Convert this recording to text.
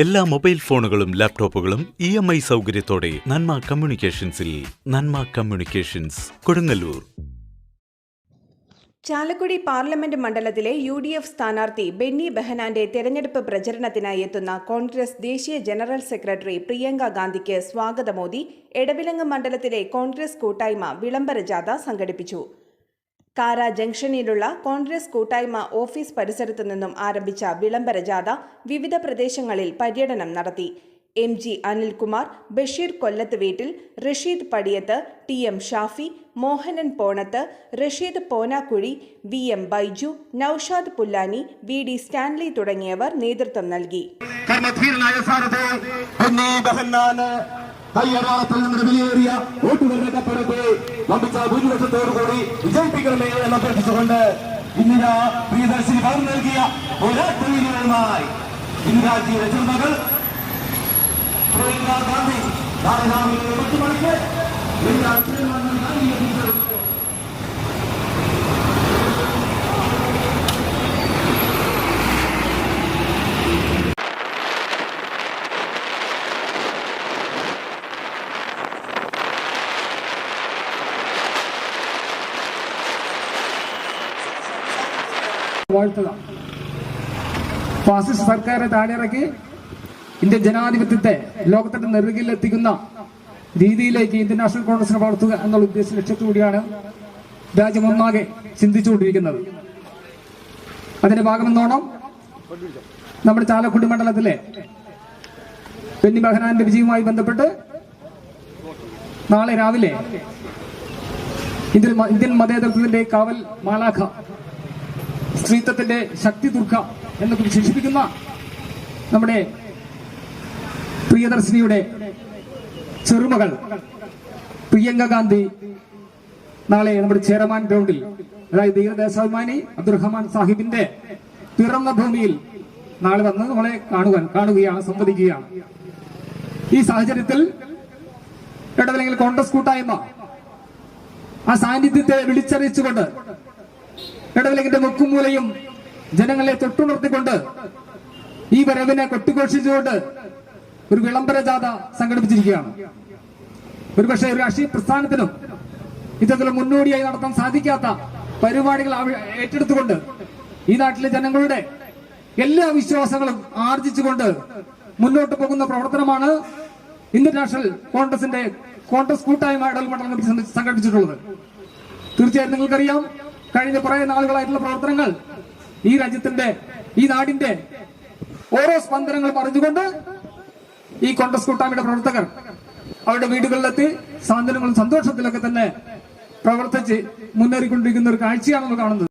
എല്ലാ മൊബൈൽ ഫോണുകളും ലാപ്ടോപ്പുകളും ഇ എം ഐ സൗകര്യത്തോടെ നന്മ കമ്മ്യൂണിക്കേഷൻസിൽ നന്മ കമ്മ്യൂണിക്കേഷൻസ് കൊടുങ്ങല്ലൂർ. ചാലക്കുടി പാർലമെന്റ് മണ്ഡലത്തിലെ യു ഡി എഫ് സ്ഥാനാർത്ഥി ബെന്നി ബെഹനാന്റെ തെരഞ്ഞെടുപ്പ് പ്രചരണത്തിനായി എത്തുന്ന കോൺഗ്രസ് ദേശീയ ജനറൽ സെക്രട്ടറി പ്രിയങ്ക ഗാന്ധിക്ക് സ്വാഗതമോദി എടവിലങ്ങ് മണ്ഡലത്തിലെ കോൺഗ്രസ് കൂട്ടായ്മ വിളംബര ജാഥ സംഘടിപ്പിച്ചു. കാര ജംഗ്ഷനിലുള്ള കോൺഗ്രസ് കൂട്ടായ്മ ഓഫീസ് പരിസരത്തു നിന്നും ആരംഭിച്ച വിളംബര ജാഥ വിവിധ പ്രദേശങ്ങളിൽ പര്യടനം നടത്തി. എം ജി അനിൽകുമാർ ബഷീർ കൊല്ലത്ത് വീട്ടിൽ Rasheed Padiyath T M Shafi Mohanan Ponnath Rasheed Ponakuzhi V M Baiju Naushad Pullani V D Stanley തുടങ്ങിയവർ നേതൃത്വം നൽകി. കയ്യറാളത്തിൽ നിന്ന് വിലയേറിയ വോട്ടുകൾ രേഖപ്പെടുത്തി വമ്പിച്ച ഭൂരിപക്ഷത്തോടുകൂടി വിജയിപ്പിക്കണമേ എന്ന് അഭ്യർത്ഥിച്ചുകൊണ്ട് ഇന്ദിര പ്രിയദർശിനി പകർന്നു നൽകിയ പോരാട്ടവീര്യങ്ങളുമായി ഇന്ദിരാജിയുടെ ചെറുമകൾ പ്രിയങ്കാ ഗാന്ധി. നാളെ രാവിലെ പത്ത് മണിക്ക് ഇന്ദിരാ വാഴ്ത്തുക. ഫാസിസ്റ്റ് സർക്കാരെ താഴെയിറക്കി ഇന്ത്യൻ ജനാധിപത്യത്തെ ലോകത്തിന്റെ നെറുകിലെത്തിക്കുന്ന രീതിയിലേക്ക് ഇന്ത്യൻ നാഷണൽ കോൺഗ്രസിനെ വളർത്തുക എന്നുള്ള ഉദ്ദേശ ലക്ഷ്യത്തോടെയാണ് രാജ്യം ഒന്നാകെ ചിന്തിച്ചുകൊണ്ടിരിക്കുന്നത്. അതിന്റെ ഭാഗമെന്നോണം നമ്മുടെ ചാലക്കുടി മണ്ഡലത്തിലെ ബെന്നി ബഹനാന്റെ വിജയവുമായി ബന്ധപ്പെട്ട് നാളെ രാവിലെ ഇന്ത്യൻ ഇന്ത്യൻ മതേതരത്വത്തിന്റെ കാവൽ മാലാഖ സ്ത്രീത്വത്തിന്റെ ശക്തി ദുർഗ എന്നൊക്കെ വിശേഷിപ്പിക്കുന്ന നമ്മുടെ പ്രിയദർശിനിയുടെ ചെറുമകൾ പ്രിയങ്ക ഗാന്ധി നാളെ നമ്മുടെ ചേരമാൻ ഗ്രൗണ്ടിൽ അതായത് ധീരദേശാഭിമാനി അബ്ദുറഹ്മാൻ സാഹിബിന്റെ പിറന്ന ഭൂമിയിൽ നാളെ വന്ന് നമ്മളെ കാണുവാൻ കാണുകയാണ് സംവദിക്കുകയാണ്. ഈ സാഹചര്യത്തിൽ ഇടവല്ലെങ്കിൽ കോൺഗ്രസ് കൂട്ടായ്മ ആ സാന്നിധ്യത്തെ വിളിച്ചറിയിച്ചുകൊണ്ട് ഇടവിലകിന്റെ മുക്കുമൂലയും ജനങ്ങളെ തൊട്ടുണർത്തിക്കൊണ്ട് ഈ വരവിനെ കൊട്ടിഘോഷിച്ചുകൊണ്ട് ഒരു വിളംബര ജാഥ സംഘടിപ്പിച്ചിരിക്കുകയാണ്. ഒരുപക്ഷെ ഒരു രാഷ്ട്രീയ പ്രസ്ഥാനത്തിനും ഇത്തരത്തിലുള്ള മുന്നോടിയായി നടത്താൻ സാധിക്കാത്ത പരിപാടികൾ ഏറ്റെടുത്തുകൊണ്ട് ഈ നാട്ടിലെ ജനങ്ങളുടെ എല്ലാ വിശ്വാസങ്ങളും ആർജിച്ചുകൊണ്ട് മുന്നോട്ട് പോകുന്ന പ്രവർത്തനമാണ് ഇന്ത്യൻ നാഷണൽ കോൺഗ്രസിന്റെ കോൺഗ്രസ് കൂട്ടായ്മ ഇടൽ മണ്ഡലം സംഘടിപ്പിച്ചിട്ടുള്ളത്. തീർച്ചയായും നിങ്ങൾക്കറിയാം കഴിഞ്ഞ കുറെ നാളുകളായിട്ടുള്ള പ്രവർത്തനങ്ങൾ ഈ രാജ്യത്തിന്റെ ഈ നാടിന്റെ ഓരോ സ്പന്ദനങ്ങൾ പറഞ്ഞുകൊണ്ട് ഈ കോൺഗ്രസ് കൂട്ടായ്മയുടെ പ്രവർത്തകർ അവരുടെ വീടുകളിലെത്തി സാന്ത്വനങ്ങളും സന്തോഷത്തിലൊക്കെ തന്നെ പ്രവർത്തിച്ച് മുന്നേറിക്കൊണ്ടിരിക്കുന്ന ഒരു കാഴ്ചയാണ് നമ്മൾ കാണുന്നത്.